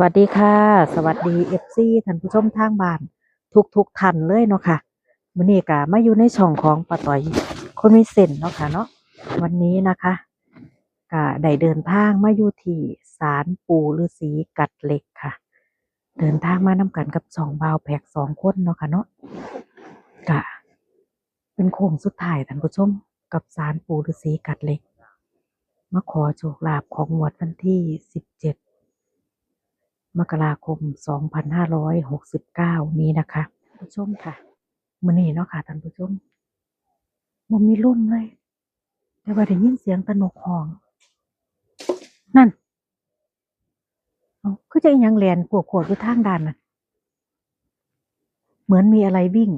สวัสดีค่ะ สวัสดีเอฟซีท่านผู้ชมทางบ้าน ทุกทุกๆท่านเลยเนาะค่ะมื้อนี้ก็มาอยู่ในช่องของป้าต่อยคนมีเส้นเนาะค่ะเนาะวันนี้นะคะก็ได้เดินทางมาอยู่ที่ศาลปู่ฤาษีกัดเหล็กค่ะ เดินทางมานำกันกับสองบ่าวแพกสองคนเนาะค่ะเนาะก็เป็นโค้งสุดท้ายท่านผู้ชม กับศาลปู่ฤาษีกัดเหล็กมาขอโชคลาภของงวดวันที่สิบเจ็ด มกราคม 2569 นี้นะคะผู้ชมค่ะมื่อนี้เนาะค่ะท่านผู้ชมมันมีรุ่นเลย แต่ว่าได้ยินเสียงตะนกห้อง นั่นเอาคือจะอิหยังแลนกวกๆอยู่ทางด้านน่ะ เหมือนมีอะไรวิ่ง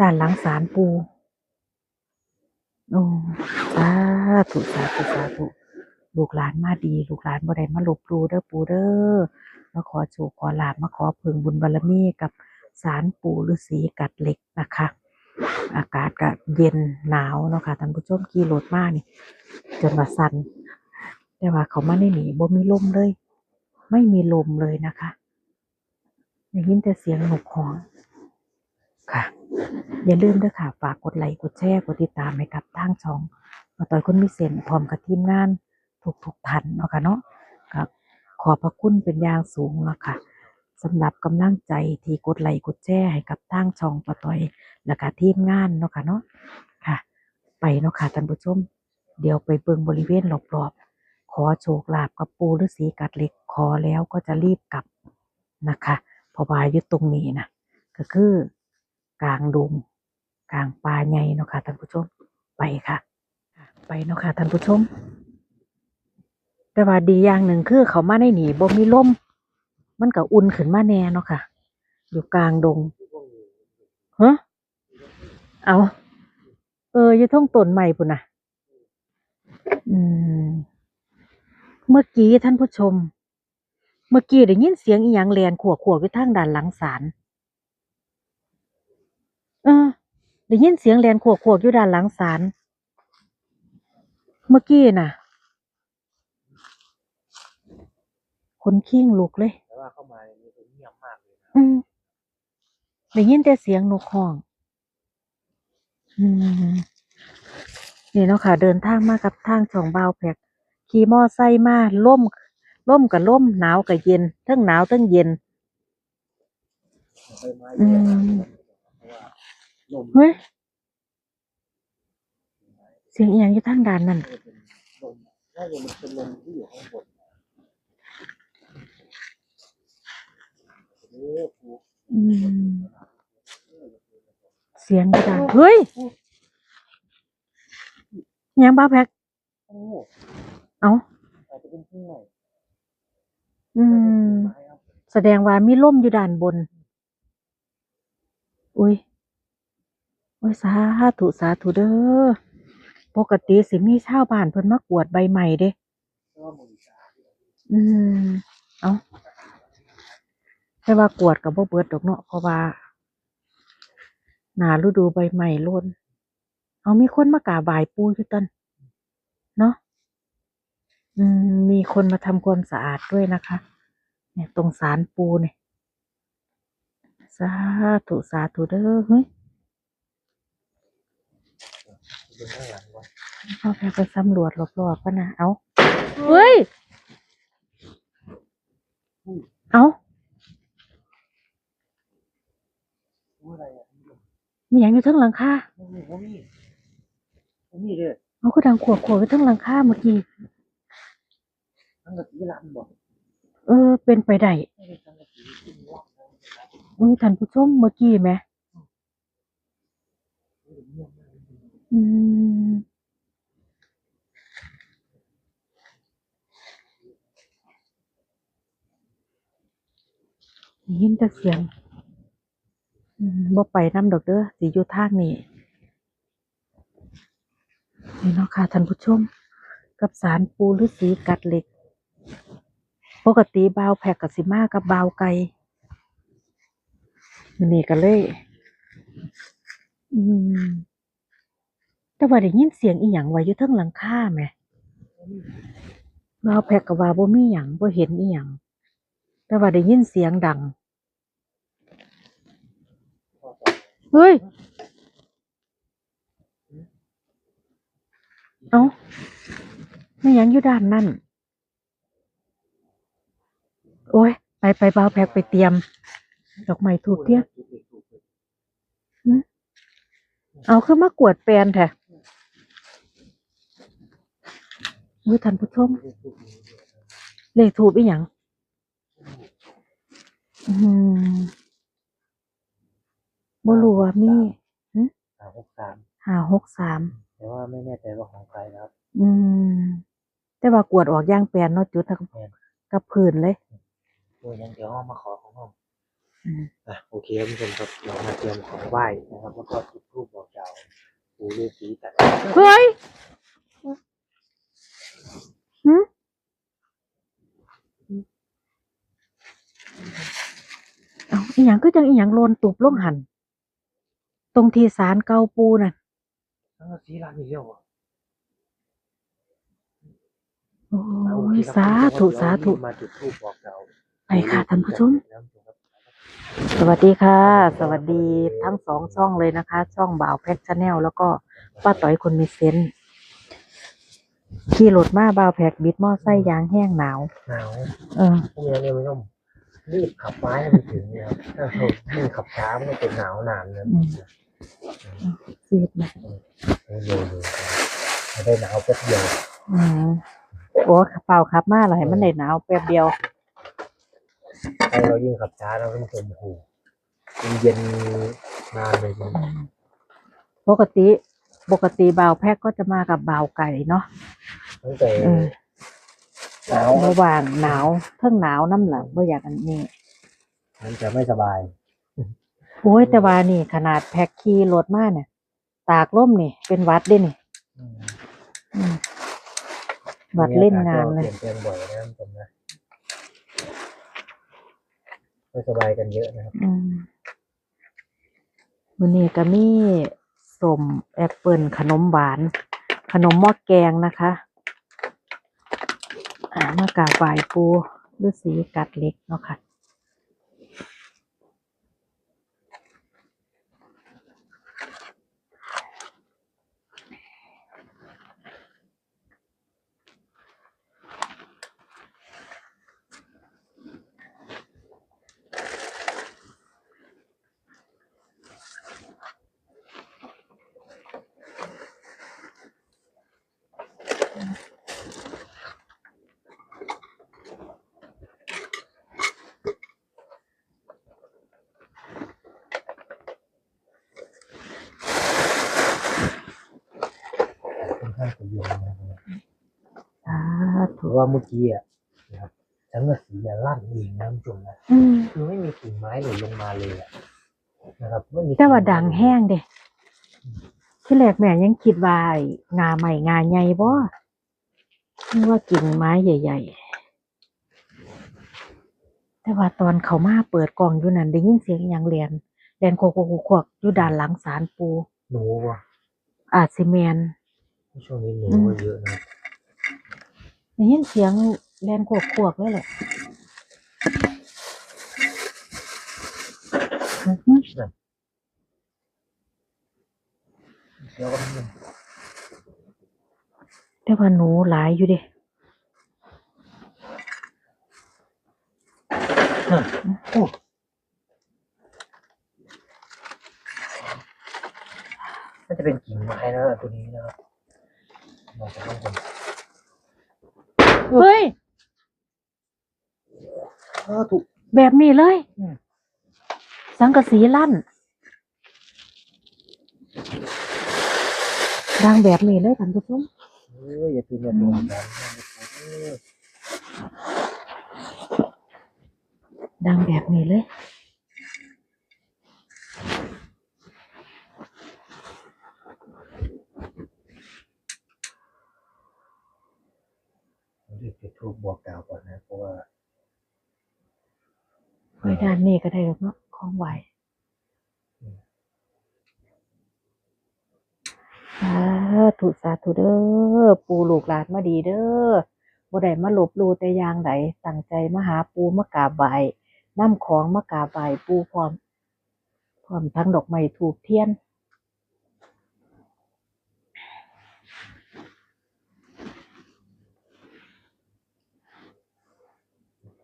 ด้านหลังศาลปู โอ้สาธุสาธุสาธุ ลูกหลานมาดี ลูกหลานบ่ได้มาลบหลู่เด้อปู่เด้อมาขอโชคขอลาบมาขอเพึงบุญบารมีกับศาลปู่ฤาษีกัดเหล็กนะคะ อากาศก็เย็นหนาวเนาะค่ะท่านผู้ชมขี่รถมากนี่ จนว่าสั่นแต่ว่าเขามาในนี่บ่มีลมเลย ไม่มีลมเลยนะคะได้ยินแต่เสียงหนกฮ้องค่ะ อย่าลืมด้วยค่ะ ฝากกดไลค์กดแชร์กดติดตามให้กับทางช่องมาต่อยคนมีเส้นพร้อมกับทีมงาน ทุกทุกท่านเนาะค่ะเนาะก็ขอพระคุณเป็นอย่างสูงเนาะค่ะสำหรับกำลังใจที่กดไลค์กดแชร์ให้กับทางช่องปะต่อยและก็ทีมงานเนาะค่ะเนาะค่ะ ไปเนาะค่ะท่านผู้ชม เดี๋ยวไปเบิ่งบริเวณรอบๆขอโชคลาภกับปูฤาษีกัดเหล็กขอแล้วก็จะรีบกลับนะคะเพราะว่าอยู่ตรงนี้นะก็คือกลางดงกลางป่าใหญ่เนาะค่ะท่านผู้ชมไปค่ะ ไปเนาะค่ะท่านผู้ชม แต่ว่าดีอย่างหนึ่งคือเขามาในหนีบ่มีลมมันก็อุ่นขึ้นมาแน่เนาะค่ะ อยู่กลางดงฮะเอาเอออยู่ท่องต้นใหม่พุ่นนะอืม เมื่อกี้ท่านผู้ชม เมื่อกี้ได้ยินเสียงอีหยังแลนขวขวอยู่ทางด้านหลังศาลเออได้ยินเสียงแลนขวขวอยู่ด้านหลังศาลเมื่อกี้น่ะ ค นขี้งลุกเลยแต่ว่าเข้ามาเนี่ยมันเงียบมากเลยนะอืมได้ยินแต่เสียงนกห้อง อืมนี่เนาะค่ะ เดินทางมากับทางช่องบาวแพกขี่มอไซค์มาล่มล่มกับล่มหนาวกับเย็นทั้งหนาวทั้งเย็น ใบไม้อืเยอะมมากเพราะว่าลมเฮ้ย เสียงอีหยังอยู่ทางด้านนั่น มันเป็นลมน่าจะมันเป็นลมที่อยู่ข้างบน อืมเสียงก็ดังเฮ้ยยังบ้าแพกโอ้เอ้าอาจจะเป็นที่ไหนอืม แสดงว่ามีล่มอยู่ด้านบน อุ้ยโอ้ยสาธุสาธุเด้อ ปกติสิมีชาวบ้านเพิ่นมากวดใบใหม่เด้เพราะว่ามือาอืม เอา แต่ว่ากวดกับบ่เบิดดอกเนาะเพราะว่า หนาฤดูใบใหม่ร่นเอามีคนมากราบไหว้ปูอยู่ตันเนาะอืมมีคนมาทำความสะอาดด้วยนะคะ เนี่ยตรงศาลปูเนี่ยสาธุสาธุเด้อเฮ้ยอยู่ข้างหลังวะเข้าไปไปสำรวจรอบๆก็นะเอาเฮ้ย เอา รู้อะไรอะ มีอย่างอยู่ทั้งหลังคาโอ้โหมีโอ้มีเด้อเอาก็ดังขวบขวบอยู่ทั้งหลังคาเมื่อกี้ทั้งกะทิรันบอกเออ เป็นไปได้ทั้งกะทิกินลำเออท่านผู้ชมเมื่อกี้ไหมอืมยินแต่เสียง บ่ไปน้ำดอกเด้อสิอยู่ทางนี้นี่เนาะค่ะท่านผู้ชม กับสารปูฤาษีกัดเหล็ก ปกติบาวแพกกับสิมากับบาวไก่นี่ก็เลยอืมแต่ว่าได้ยินเสียงอีหยังไว้อยู่เทิงหลังคาแหมบาวแพกกับว่าบ่มีหยังบ่เห็นอีหยังแต่ว่าได้ยินเสียงดัง พ่อต่อ เฮ้ย เอ้าไม่ยังอยู่ด้านนั่น โอ้ย ไปไปเบาแพกไปเตรียม ดอกไม้ถูกเทียนจุดเลขถูกเลยเอาขึ้นมากวดแปลนแท้มือท่านผู้ชมเลขถูกเลยเลขถูกอีหยัง อืม บ่รู้ว่ามีสามหกสามห้าหกสามแต่ว่าไม่แน่ใจว่าของใครนะครับ อืม แต่ว่ากวดออกอย่างแปลนเนาะจุดทั้งแม่น กับพื้นเลยโอ้ยยังเดี๋ยวห้องมาขอของห้องอืมอะโอเคครับทุกคนครับเรามาเตรียมของไหว้นะครับแล้วก็จุดธูปบอกเจ้าปู่ฤาษีแต่เฮ้ยหึเอาอีหยังก็จังอีหยังโลนตุบลงหัน ตรงที่สารเกาปูน่ะทั้งสีร้านนี้เรียกว่าโอ้โอเคยครับสาธุเดี๋ยวสาธุมาจุดธูปบอกเจ้าไปค่ะท่านผู้ชมแล้วครับสวัสดีค่ะ สวัสดีทั้งสองช่องเลยนะคะ ช่องบ่าวแพ็กชาแนลแล้วก็ป้าต่อยคนมีเซนส์ขี่รถมาบ่าวแพ็กบิดมอไซค์ยางแห้งหนาว หนาวเออ พวกนี้เนี่ยไม่ต้อง รีบขับไม้ให้มันถึงเนะครับถ้าเรายิ่งขับช้ามันก็จะหนาวนานนะซีดนะโอ้โหเลยไม่ได้หนาวแป๊บเดียวอืมโอ้เปล่าครับมาเลยมันได้หนาวแป๊บเดียวถ้าเรายิ่งขับช้าเราต้องชมโอ้โหมันเย็นนานเลยจริงปกติปกติบ่าวแพ็กก็จะมากับบ่าวไก่เนาะตั้งแต่เออ หนาวระหว่างหนาวเพิ่งหนาวน้ำหลังเมื่ออยากอันนี้ มันจะไม่สบาย โอ้ยแต่ว่านี่ขนาดแพ็กขี่รถมาเนี่ย ตากล่มนี่ เป็นหวัดเด้นี่อืมหวัดเล่นงานเลยเปลี่ยนแปลงบ่อยนะท่านผู้ชมนะไม่สบายกันเยอะนะครับอืมวันนี้ก็มีสมแอปเปิลขนมหวาน ขนมหม้อแกงนะคะอ่า มากราบไหว้ปูฤาษีกัดเล็กเนาะค่ะางจะเย็นนะครับสาเพธุราะว่าเมื่อกี้อะนะครับฉันกสีเนี่ยลั่นเองนะท่านผู้ชมนะอืมคือไม่มีกิ่งไม้หล่นลงมาเลยอะนะครับไม่มีแต่ว่าดังแห้งเด้ที่แรกแม่ยังคิดว่าไอ้งาใหม่งาใหญ่บ่นึกว่ากิ่งไม้ใหญ่ ๆ แต่ว่าตอนเขามาเปิดกล่องอยู่นั่นได้ยินเสียงอหย่างเรียนเรียนโคกโคกโคกอยู่ด้านหลังศาลปู หนูว่ะอาจสิแมน ช่วงนี้หนูก็เยอะนะได้ยินเสียงแลนโคกโคกเลยแหละอื้อหือเดี๋ยวก็มีแต่ว่าหนูหลายอยู่เด้โอ้น่าจะเป็นกิ่งไม้นะตัวนี้นะครับ เราจะต้องคนเฮ้ยเออถูก แบบนี้เลย อืม สังกะสีลั่น ดังแบบนี้เลยท่านผู้ชมเอออย่าตื่นอย่าตัวแบบเออดังแบบนี้เลย ผมรีบจุดทูบบอกกล่าวก่อนนะ เพราะว่า ไว้ด้านนี้ก็ได้หรอกเนาะของไหวสาธุสาธุเด้อ ปู ลูกหลานมาดีเด้อบ่ได้มาลบลูแต่อย่างใดตั้งใจมาหาปูมากราบไหว้นำของมากราบไหว้ปูพร้อมพร้อมทั้งดอกไม้ธูปเทียน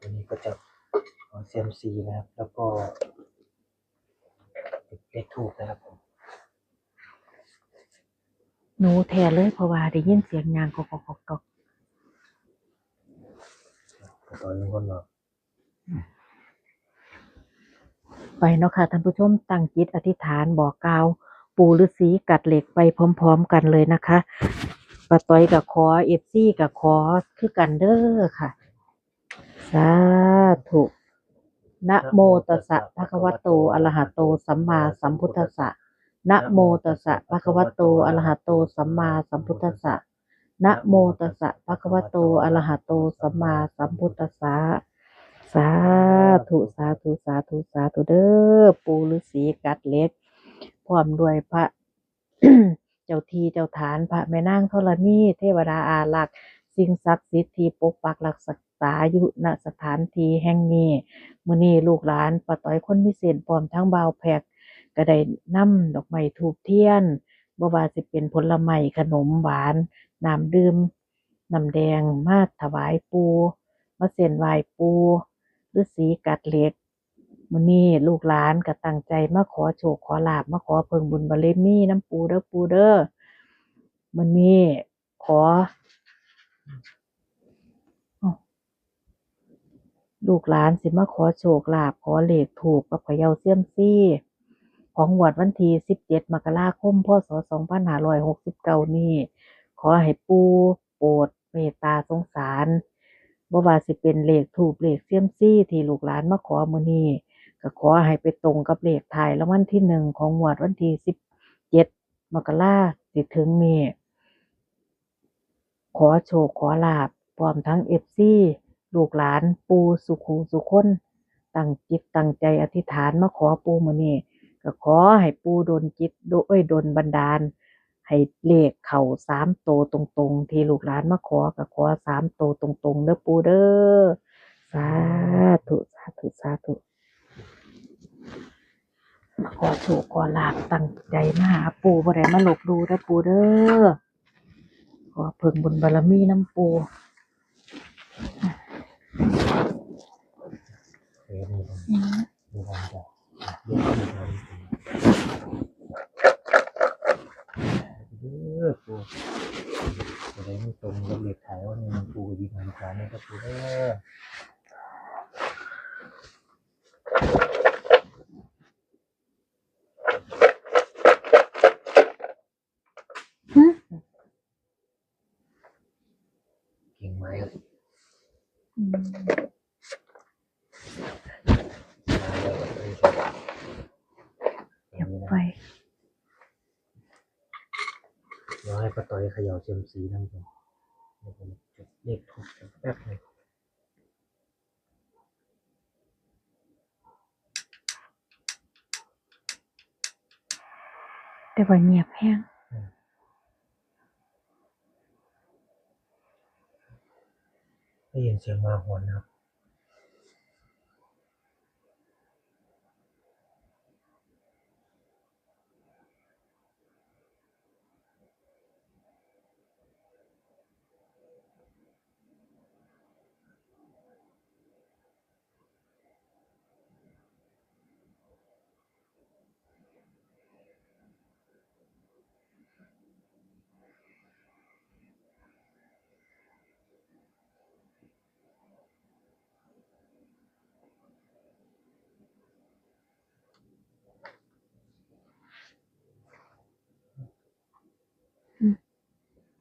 ตัวนี้ก็จะขอเซียมซีนะครับ แล้วก็ติดเลขทูบนะครับผม หนูแท้เลยเพราะว่าได้ยินเสียงยางกอกกอกกอกขอต่อยทุกคนเนาะไปเนาะค่ะท่านผู้ชมตั้งจิตอธิษฐานบอกกล่าว ปู่ฤาษีกัดเหล็กไปพร้อม ๆ กันเลยนะคะปะต้อยกับขอเอฟซี่กับขอคือกันเด้อค่ะ สาธุนะโมตัสสะภะคะวะโตอะระหะโต สัมมาสัมพุทธัสสะ นะโมตัสสะภะคะวะโตอะระหะโตสัมมาสัมพุทธัสสะนะโมตัสสะภะคะวะโตอะระหะโตสัมมาสัมพุทธัสสะสาธุสาธุสาธุสาธุเด้อปูฤาษีกัดเล็ก พร้อมด้วยพระเจ้าทีเจ้าฐานพระแม่นางธรณีเทวดาอารักษ์สิ่งศักดิ์สิทธิ์ที่ปกปักรักษาอยู่ณสถานที่แห่งนี้มื้อนี้ลูกหลานป้าต้อยคนพิเศษพร้อมทั้งบ่าวแพก ก็ได้นำดอกไม้ธูปเทียนบ่ว่าสิเป็นผลไม้ขนมหวานน้ำดื่มน้ำแดงมาถวายปูมาเส้นไหว้ปูฤาษีกัดเหล็กมื้อนี้ลูกหลานก็ตั้งใจมาขอโชคขอลาบมาขอเพิ่งบุญบารมีน้ำปูเด้อปูเด้อมื้อนี้ขอลูกหลานสิมาขอโชคลาภขอเลขถูกกับเย่าเซียมซี่ ของงวดวันที่17 มกราคม พศ 2569 นี้ ขอให้ปูโปรดเมตตาสงสารบ่ว่าสิเป็นเลขถูกเลขเซียมซี่ที่ลูกหลานมาขอมื้อนี้ก็ขอให้ไปตรงกับเลขถ่ายรางวัลที่หนึ่งของงวดวันที่สิบเจ็ดมกราสิถึงนี้ขอโชคขอลาบพร้อมทั้งเอฟซีลูกหลานปูสุขูสุคนตั้งจิตตั้งใจอธิษฐานมาขอปูมือนี้ ก็ขอให้ปูดนจิตโดยดนบันดาล ให้เลขเข่าสามโตวตรงๆ ที่ลูกหลานมาขอก็ขอสามโตวตรงๆเด้อปูเด้อสาธุสาธุสาธุมาขอโชคขอลาบตั้งใจมาหาปู่บ่ได้มาหลบดูเด้อปู่เด้อขอเพิ่งบุญบารมีน้ำปู่เดี๋ย เรียกมีคนเออปูจะได้ไม่ตรงกับเลขถ่าว่านี่มันปูยิงหันขวานี่ก็ปูเออ หึ เก่งไหมครับ อืม มาแล้วก็เป็นสว่าง เดี๋ยว นี่นะ ไป เดี๋ยวให้ป้าต้อย เขย่าเซียมซีนั่งก่อนเดี๋ยวผมจะเลขถูกแป๊บหนึงแต่ว่าเงียบแห้งได้ยินเสียงมาหอนนะครับ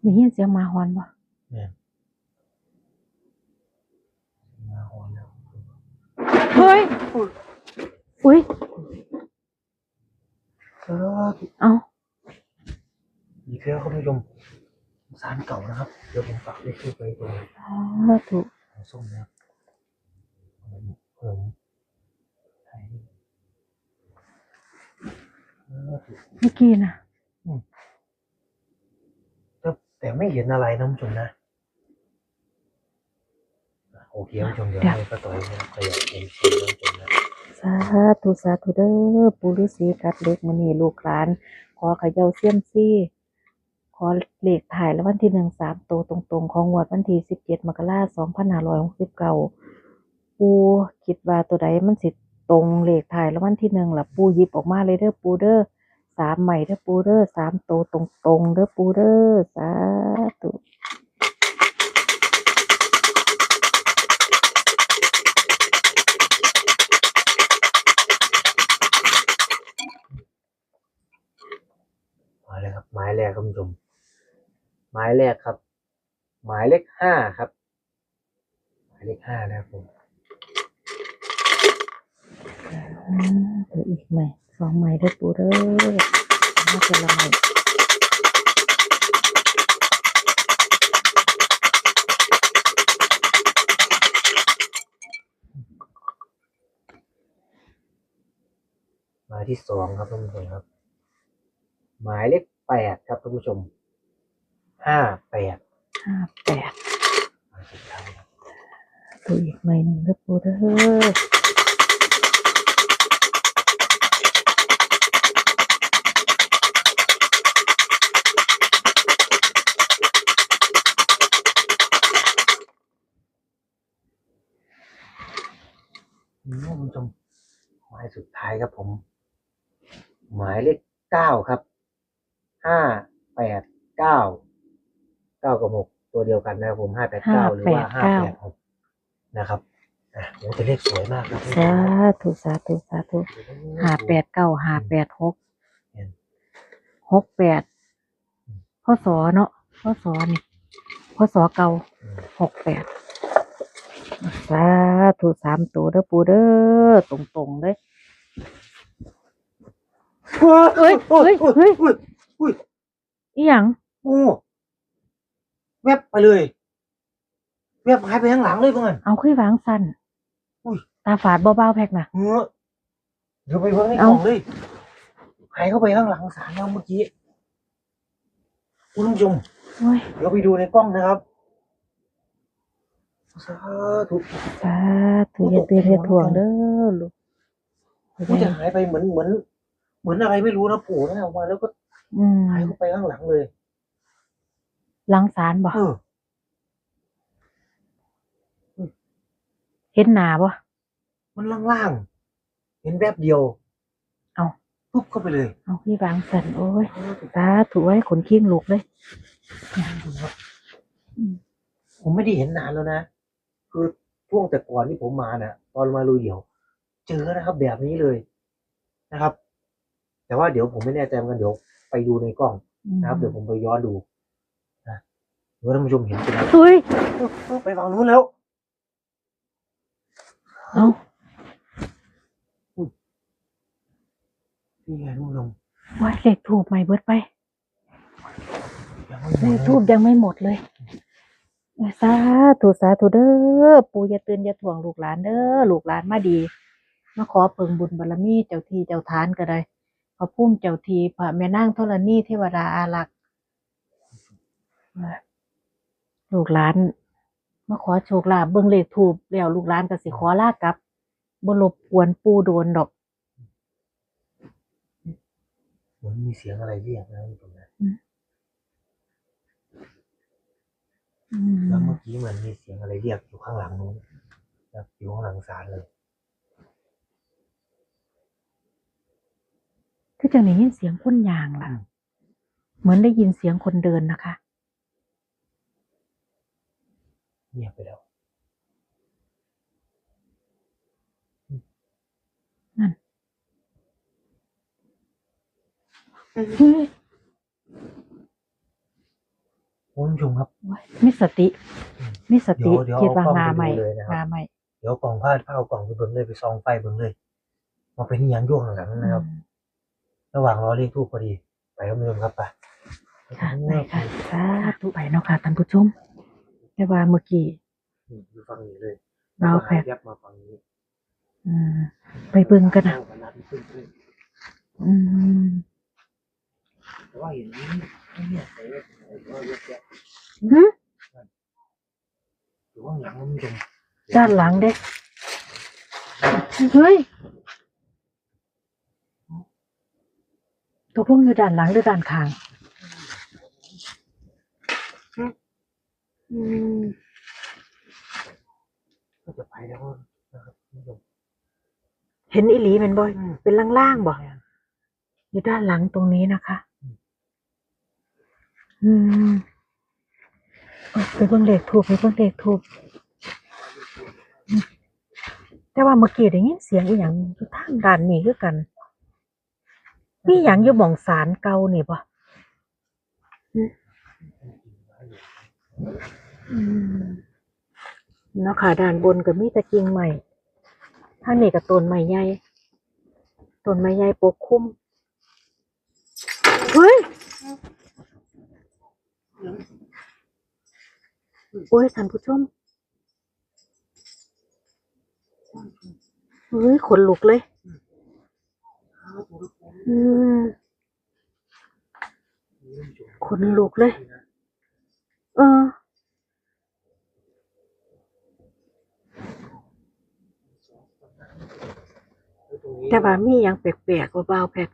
ได้ยินเสียงหมาหอนบ่เนี่ยมาหอนแล้วเฮ้ยอุ้ยเออเอาอีกแล้วคุณผู้ชมสารเก่านะครับ เดี๋ยวผมปักเลขที่ไปตรงอ๋อถูกหัวส้มนะครับผมผมไทยเออเมื่อกี้นะ แต่แต่ ไม่เห็นอะไรนะคุณผู้ชมนะโอเคท่านผู้ชมเดี๋ยวให้ป้าต่อยนะครับขยับเป็นสีท่านผู้ชมนะสาธุสาธุเด้อปู่ฤาษีกัดเล็กมื้อนี้ลูกหลาน ขอเขย่าเสียมซี่ ขอเลขถ่ายแล้ววันที่หนึ่งสามโตวตรงๆ ของงวดวันที่สิบเจ็ดมกราสองพันห้าร้อยหกสิบเก้าปูคิดว่าตัวใดมันสิตรงเลขถ่ายแล้ววันที่หนึ่งล่ะปูหยิบออกมาเลยเด้อปูเด้อ สามใหม่เด้อปูเด้อสามโตวตรงๆเด้อปูเด้อสาธุมาเลยครับหมายแรกครับท่านผู้ชมหมายแรกครับ หมายเลขห้าครับ หมายเลขห้านะครับผมอ่าเดี๋ยวอีกใหม่ สองใหม่เด้อปูเด้อมาเจอละใหม่หมายที่สองครับท่านผู้ชมครับ หมายเลขแปดครับท่านผู้ชมห้าแปดห้าแปดหมายสุดท้ายครับตัวอีกใหม่หนึ่งเด้อปูเด้ออื สุดท้ายครับผม หมายเลขเก้าครับห้าแปดเก้าเก้ากับหกตัวเดียวกันนะครับผมห้าแปดเก้าหรือว่าห้าแปดหกนะครับอะโอ้แต่เลขสวยมากครับสาธุสาธุสาธุห้าแปดเก้าห้าแปดหกหกแปดพ่อสอเนาะพ่อสอนี่พ่อสอเก่าอืมหกแปดสาธุสามตัวเด้อปูเด้อตรงตรงๆเลย เฮ้ยเฮ้ยเฮ้ยอุ้ยอุ้ยอีหยังโอ้แวบไปเลยแวบหายไปข้างหลังเลยเพื่อนเอาขึ้นวางสั้นอุ้ยตาฝาดเบาๆแพกนะเออเดี๋ยวไปเบิ่งในกเอ้าล่องเลยหายเข้าไปข้างหลังสารแล้วเมื่อกี้คุณผู้ชมโอ้ยเดี๋ยวไปดูในกล้องนะครับสาธุสาธุอย่าเตือนอย่าถ่วงเด้อลูกมันจะหายไปเหมือนเหมือน เหมือนอะไรไม่รู้นะปู่นะออกมาแล้วก็อืมหายเข้าไปข้างหลังเลย หลังสารบ่เออ เห็นหนาบ่ มันล่างๆ เห็นแวบเดียวเอาปุ๊บเข้าไปเลยเอาที่วางสันโอ้ยสาธุไว้ขนขี้งลูกเลยอืมผมไม่ได้เห็นนานแล้วนะ คือช่วงแต่ก่อนที่ผมมาน่ะ ตอนมาลุยเดี่ยว เจอนะครับแบบนี้เลยนะครับ แต่ว่าเดี๋ยวผมไม่แน่ใจเหมือนกันเดี๋ยวไปดูในกล้องนะครับ เดี๋ยวผมไปย้อนดูนะเดี๋ยวท่านผู้ชมเห็นเป็นอะไรเฮ้ยไปฝั่งนู้นแล้วเอานี่ไงท่านผู้ชมไว้เลขถูกใหม่เบิดไปยังไม่เลหมขดทูบยังไม่หมดเลยสาธุสาธุเด้อปู่อย่าตื่นอย่าถ่วงลูกหลานเด้อลูกหลานมาดี มาขอเพิ่งบุญบารมีเจ้าที่เจ้าทานก็ได้พ ระพุ่มเจ้าทีพระแม่นางธรณีเทวดาอารักษ์ลูกหลานมาขอโชคลาภเบิ่งเลขถูกแล้วลูกหลานก็สิขอลากลับบ่รบกวนปูโดนดอกเหมือนมีเสียงอะไรเรียกนะท่านผู้นแล้วเมื่อกี้เหมือนมีเสียงอะไรเรียกอยู่ข้างหลังนู้นอยู่ข้างหลังศาลเลย คือจังได้ยินเสียงคนยางล่ะ เหมือนได้ยินเสียงคนเดินนะคะเงียบไปแล้วเฮ้ยคุณผู้ชมครับมีสติมีสติเดี๋ยวคิดว่าเอากล้องงาไปดูใหม่เลยนะครับงาใหม่ เดี๋ยวกล่องผ้าผ้าเอากล่องไปเบิ่งเลยไปซองไฟเบิ่งเลยมาเป็นอหย่างย่วงหลังนะครับ ระหว่างรอเรียกทูบพอดี ไปครับคุณผู้ชมครับไปค่ะไปค่ะสาธุไปเนาะค่ะท่านผู้ชมแต่ว่าเมื่อกี้นี่อยู่ฝั่งนี้เลยเราแค่แยบมาฝั่งนี้อืมไปเบิ่งกันนะนั่งนัดขึ้นเลยอืมแต่ว่าเห็นนี่ไม่เนี่ยใส่ไว้ใส่ก็เยอะแยะหึอยู่ข้างหลังคุณผู้ชมเดี๋ยวด้านหลังเด้เฮ้ย ตกลงอยู่ด้านหลังหรือด้านข้างอืมก็จะไปแล้วนะครับคุณผู้ชมเห็นอีหลีแมันบ่อยเป็นล่างๆบ่อยู่ด้านหลังตรงนี้นะคะ อืมเอาไปเบิ่งเลขถูกไปเบิ่งเลขถูกอืมแต่ว่าเมื่อกี้ได้ยินเสียงอีหยังอยู่ทางด้านนี้คือกัน มีหยังอยู่หม่องศาลเก่านี่บ่อืมอืมเนาะค่ะด้านบนก็มีตะกิ่งใหม่ทางนี้ก็ต้นไม้ใหญ่ต้นไม้ใหญ่ปกคลุมเฮ้ยโอ้ยท่านผู้ชมเฮ้ยขนลุกเลย อืมขนลุกเลย เออ แต่ว่ามีอย่างแปลกๆว่าเบาแปลก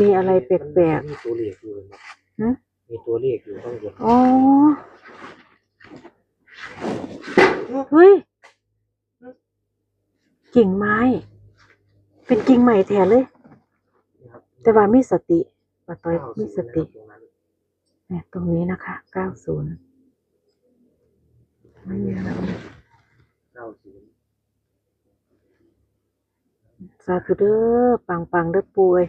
มีอะไรแปลกมีตัวเลขอยู่นะๆฮะมีตัวเลขอยู่ข้างบนอ๋อเฮ้ยกิ่งไม้ เป็นกิ่งใหม่แท้เลย นะครับแต่ว่ามีสติป้าต้อยเก้ามีสศูนย์ตินะครับตรงนั้นเนี่ยตรงนี้นะคะเก้าศูนย์ไม่มีอะไรเก้าศูนย์สาธุเด้อปังปังๆเด้อป่วย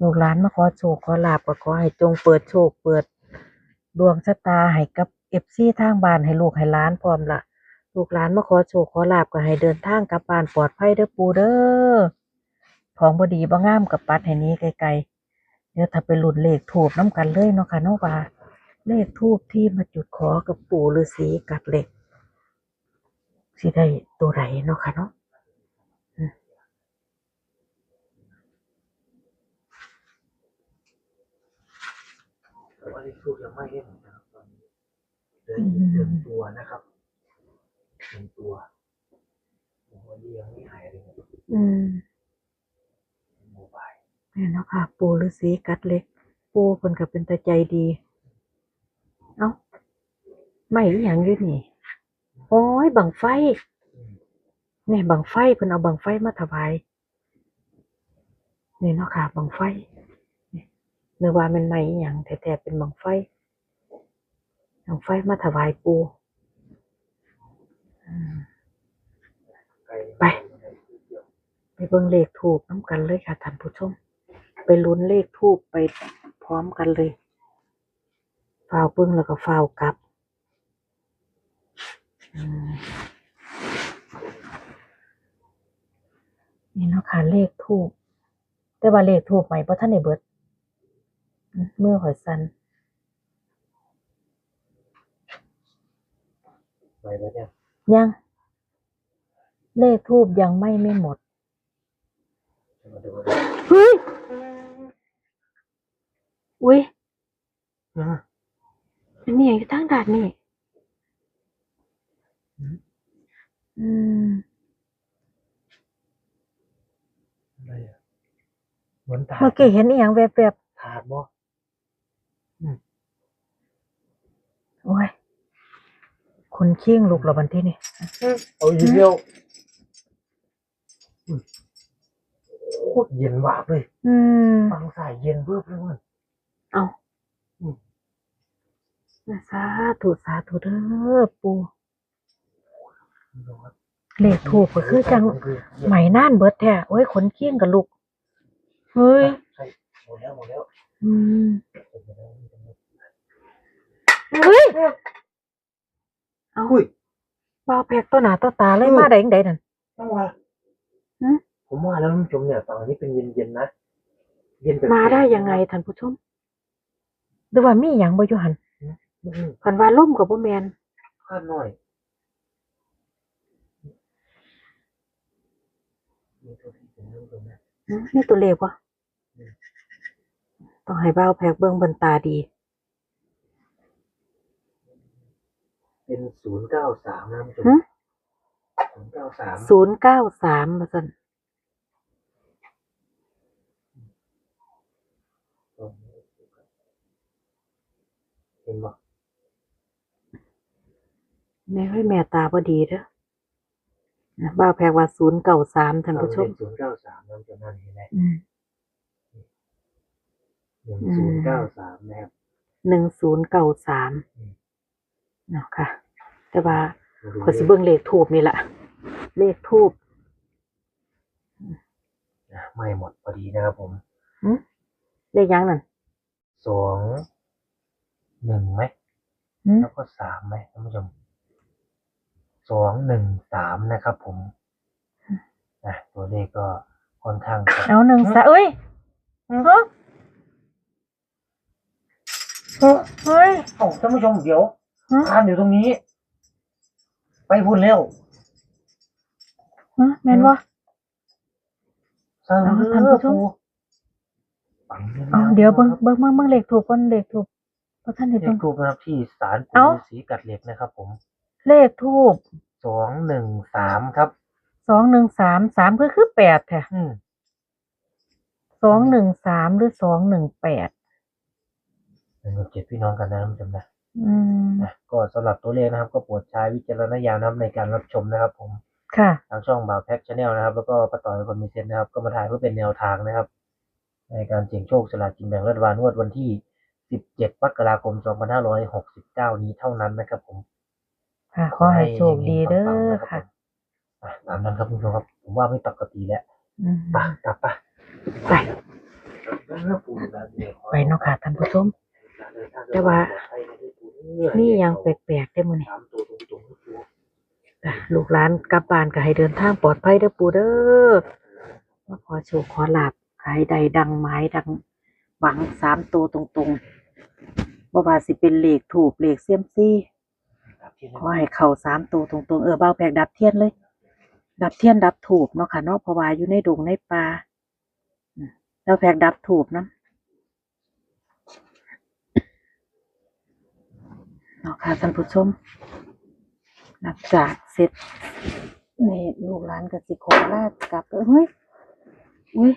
ลูกหลานมาขอโชคขอลาบก็ขอให้จงเปิดโชคเปิด ดวงชะตาให้กับเอฟซีทางบ้านให้ลูกให้หล้านพร้อมละ ลูกหลานมาขอโชคขอลาบก็ให้เดินทางกลับบ้านปลอดภัยเด้อปูเด้อของบดีบ่งามกับปัดให้หนี้ไกลๆเดี๋ยวถ้าไปหลุดเลขถูกน้ำกันเลยเนาะค่ะเนาะว่าเลขทูบที่มาจุดขอกับปู่ฤาษีกัดเหล็กสิได้ตัวไหนเนาะค่ะเนาะแต่ว่าเลขทูบยังไม่เห็นนะครับตอนนี้เหลืออีกหนึ่งตัวนะครับ หนึ่งตัวโอ้โหนี่ยังไม่หายเลยครับอืมโมบายแม่นเนาะค่ะ ปูฤาษีกัดเหล็ก ปูเพิ่นก็เป็นตาใจดี เอ้า ไม่อีหยังอยู่นี่ โอ้ย บังไฟอืมนี่บังไฟเพิ่นเอาบังไฟมาถวายนี่เนาะค่ะบังไฟนี่นึกว่ามันไม่อีหยังแต่แต่เป็นบังไฟบังไฟมาถวายปูอืม ไกล ไป ไป เบิ่งเลขทูบน้ำกันเลยค่ะท่านผู้ชม ไปลุ้นเลขทูบไปพร้อมกันเลยฟาวเบิ่งแล้วก็ฟาวกลับอืมนี่เนาะค่ะเลขทูบแต่ว่าเลขทูบใหม่เพราะท่านในเบิดอืมเมื่อหอยสันไปแล้วเนี่ยยัง เลขทูบยังไม่ไม่หมดจะ มาดูเฮ้ยอุ้ยนะเป็นเนี่ยอยู่ทั้งด่านนี่อืมอืมอะไรอะเหมือนถาเมื่อดกี้เห็นอีหยังแวบถาดบ่ๆโอ้ยคนเคียงลูกเหราบันที่นี่เอาอยู่เดียวอุ้ย โคตรเย็นวาบเลยอืมฟังสายเย็นเบิบเลยมัน เอาอืม สาธุสาธุเด้อปูดูครับเลขถูกก็คือจังไหมน่านเบิดแท้โอ้ยขนเคียงกับลูกเฮ้ยใช่หมดแล้วหมดแล้วอืมหมดแล้วหมดแล้วเฮ้ยเอาอุ้ยว่าแพกตัวหนาตัวตาเลยเออมาได้ยังไงนั่น ต้องว่าหืม ผมว่าแล้วท่านผู้ชมเนี่ยฝั่งนี้เป็นเย็นๆนะเย็นแบบมาได้ยังไงท่านผู้ชมหรือว่ามีหยังบ่อยู่หันอืมคันว่าล่มกับบ่แมนคาดหน่อยมีตัวที่เป็นเรื่องตรงนี้อืมนี่ตัวเลขวะอืมต้องให้เบ้าแพกเบิ่งเบิ่นตาดีเป็นเป็นศูนย์เก้าสามนะท่านผู้ชมหึศูนย์เก้าสามศูนย์เก้าสามมาสัน เห็นบ่แม่ให้แม่ตาพอดีเด้อนะบ้าวแพกว่าศูนย์เก้าสามท่านผู้ชมศูนย์เก้าสามนะท่านผู้ชมนั่นเห็นไหมอืมหนึ่งศูนย์เก้าสามนะครับหนึ่งศูนย์เก้าสามอืมเนาะค่ะ แต่ว่ามาดูขอยสิเบิ่งเลขทูบนี่แหละเลขทูบนะไม่หมดพอดีนะครับผมเลขหยังนั่นสอง หนึ่งไหมหึแล้วก็สามไหมท่านผู้ชมสองหนึ่งสามนะครับ ผมนะตัวเลขก็ค่อนข้างจะเอาหนึ่งสามเอ้ยเฮ้ยเฮ้ยเฮ้ยเอ้าท่านผู้ชมเดี๋ยวฮะทานอยู่ตรงนี้ ไปพูดเร็วฮะแม่นวะเซอร์เอาเวอท่านผู้ชมปังเลยนะเอาเดี๋ยวเบิ่งเบิ่งเบิ่งเบิ่งเลขถูกก่อนเลขถูกเพ ราะท่านได้เลเบิ่ขงทูบนะครับที่ศาลเอ้า ปู่ฤาษีกัดเหล็กนะครับผมเลขทูบสองหนึ่งสามครับ สองหนึ่งสามสามคือคือแปดแท้อืมสองหนึ่งสามหรือสองหนึ่งแปดหนึ่งกับเจ็ดพี่น้องกันนะท่านผู้ชมนะอืมนะก็สำหรับตัวเลขนะครับ ก็โปรดใช้วิจารณญาณนะครับในการรับชมนะครับ ผมค่ะ ทางช่องบ่าวแพ็กชาแนลนะครับ แล้วก็ป้าต่อยคนมีเซนนะครับ ก็มาถ่ายเพื่อเป็นแนวทางนะครับ ในการเสี่ยงโชคสลากกินแบ่งรัฐบาลงวดวันที่ 17มกราคม 2569 นี้เท่านั้นนะครับผมค่ะขอให้โชคดีเด้ปังอๆนรับค่ะผมอะตามนั้นครับคุณผู้ชมครับ ผมว่าไม่ปกติแล้วอืมไปกลับไปไปไปเนาะค่ะท่านผู้ชมแต่ว่านี่ยังแปลกๆได้อมื้อนี้ตามตัวตรงๆตัวอะลูกหลานกลับบ้านก็ให้เดินทางปลอดภัยเด้อปู่เด้อมาขอโชคขอลาบขายใดดังไม้ดังหวังสามตัวตรงๆ บ่ว่าสิเป็นเลขถูกเลขเซียมซี่ครับที่ขอให้เข้าสามตัวตรงๆเออเบ้าแพกดับเทียนเลย ดับเทียนดับถูกเนาะค่ะเนาะเพราะว่าอยู่ในดงในป่าอืมแล้วแพกดับถูกนะเนาะค่ะท่านผู้ชมหลังจากเสร็จนี่ลูกหลานกับสิโคลาดกลับเออเฮ้ยอุ้ย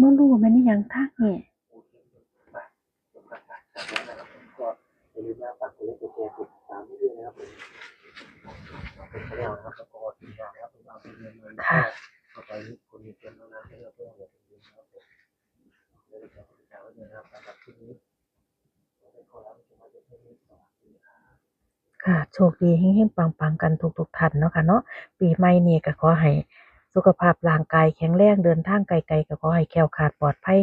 มื่รู้ว่ามันนี่ยังทักนี่ก็อย่าลืมนะฝากกดไลค์กดแชร์กดติดตามให้ด้วยนะครับผมเป็นแนวนะครับแล้วก็ทีมงานนะครับผมเอาไปเรียนเลยค่ะต่อไปนี้คนมีเพื่อนเท่านั้นที่เราเพื่อนอย่าลืมนะครับผมเดี๋ยวเราจะติดตามไว้ด้วยนะครับสำหรับคลิปนี้ผมเป็นคนรับชมมาจนถึงที่สวัสดีครับค่ะโชคดีเฮงๆปังๆกันทุกๆท่านเนาะค่ะเนาะปีใหม่นี่ก็ขอให้ สุขภาพร่างกายแข็งแรงเดินทางไกลๆก็ขอให้แคล้วขาดปลอดภัย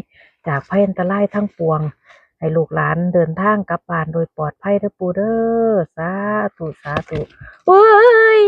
จากภัยอันตรายทั้งปวง ให้ลูกหลานเดินทางกลับบ้านโดยปลอดภัยเด้อปูเด้อสาธุสาธุเว้ย